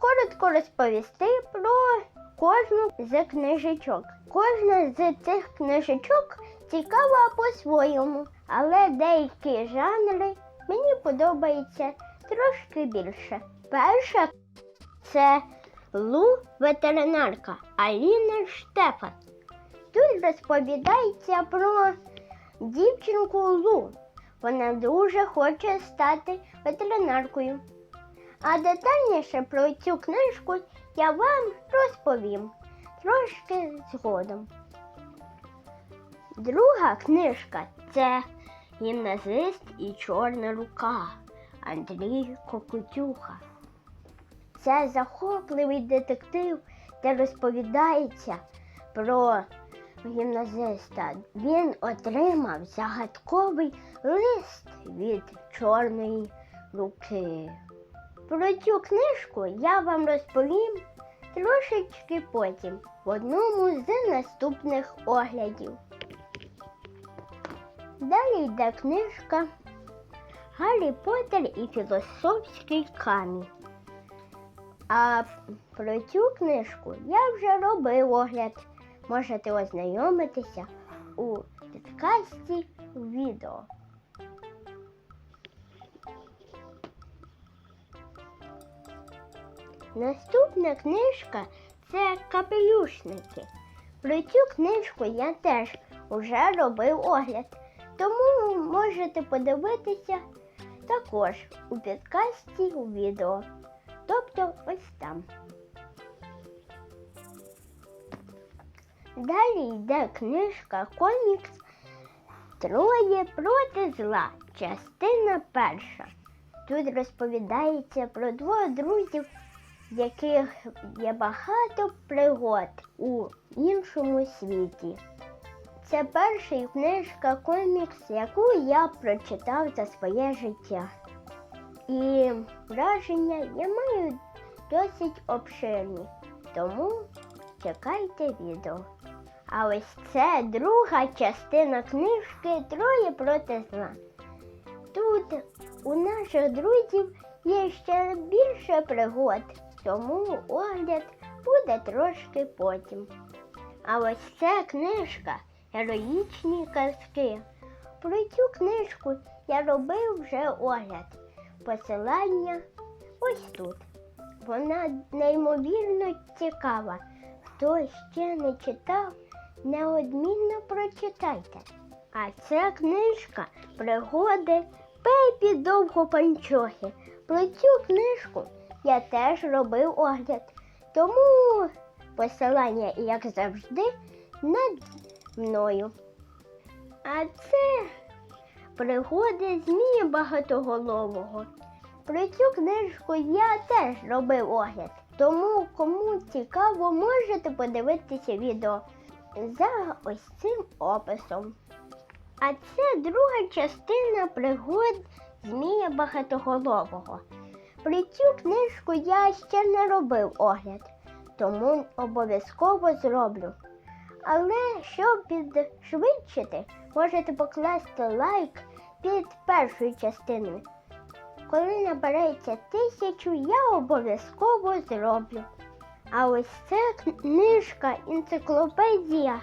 коротко розповісти про кожну з книжечок. Кожна з цих книжечок цікава по-своєму, але деякі жанри мені подобаються трошки більше. Перша це Лу ветеринарка Аліна Штефан. Тут розповідається про дівчинку Лу. Вона дуже хоче стати ветеринаркою. А детальніше про цю книжку я вам розповім трошки згодом. Друга книжка це гімназист і чорна рука Андрій Кокутюха. Це захопливий детектив, де розповідається про гімназиста. Він отримав загадковий лист від чорної руки. Про цю книжку я вам розповім трошечки потім в одному з наступних оглядів. Далі йде книжка Гаррі Поттер і філософський камінь. А про цю книжку я вже робив огляд. Можете ознайомитися у підкасті відео. Наступна книжка це капелюшники. Про цю книжку я теж вже робив огляд, тому можете подивитися також у підкасті у відео. Тобто ось там. Далі йде книжка комікс Троє проти зла. Частина перша. Тут розповідається про двох друзів, яких є багато пригод у іншому світі. Це перша книжка комікс, яку я прочитав за своє життя. І враження я маю досить обширні, тому чекайте відео. А ось це друга частина книжки Троє проти зла. Тут у наших друзів є ще більше пригод, тому огляд буде трошки потім. А ось ця книжка Героїчні казки. Про цю книжку я робив вже огляд. Посилання ось тут. Вона неймовірно цікава. Хто ще не читав, неодмінно прочитайте. А ця книжка пригоди Пепі Довгопанчохи. Про цю книжку я теж робив огляд. Тому посилання, як завжди, над мною. А це пригоди Змія Багатоголового. Про цю книжку я теж робив огляд. Тому, кому цікаво, можете подивитися відео за ось цим описом. А це друга частина пригод Змія Багатоголового. Про цю книжку я ще не робив огляд, тому обов'язково зроблю. Але щоб підшвидшити, можете покласти лайк під першою частиною. Коли набереться тисячу, я обов'язково зроблю. А ось це книжка енциклопедія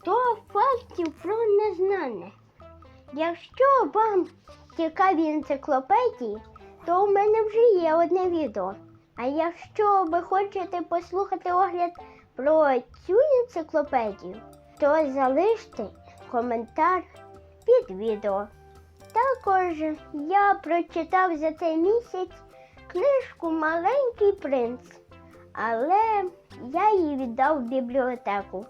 100 фактів про незнане. Якщо вам цікаві енциклопедії, то у мене вже є одне відео. А якщо ви хочете послухати огляд про цю енциклопедію, то залиште коментар під відео. Також я прочитав за цей місяць книжку Маленький принц, але я її віддав в бібліотеку.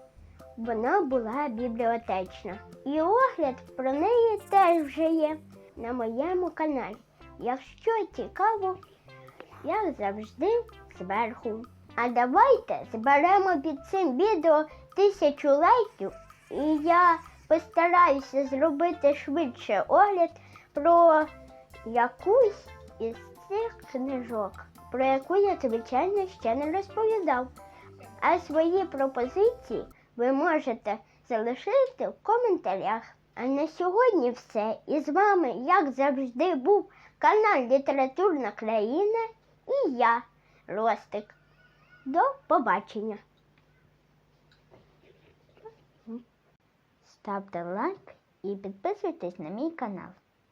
Вона була бібліотечна. І огляд про неї теж вже є на моєму каналі. Якщо цікаво, як завжди, зверху. А давайте зберемо під цим відео тисячу лайків, і я постараюся зробити швидше огляд про якусь із цих книжок, про яку я, звичайно, ще не розповідав. А свої пропозиції ви можете залишити в коментарях. А на сьогодні все. І з вами, як завжди, був канал Літературна країна і я, Ростик. До побачення. Ставте лайк і підписуйтесь на мій канал.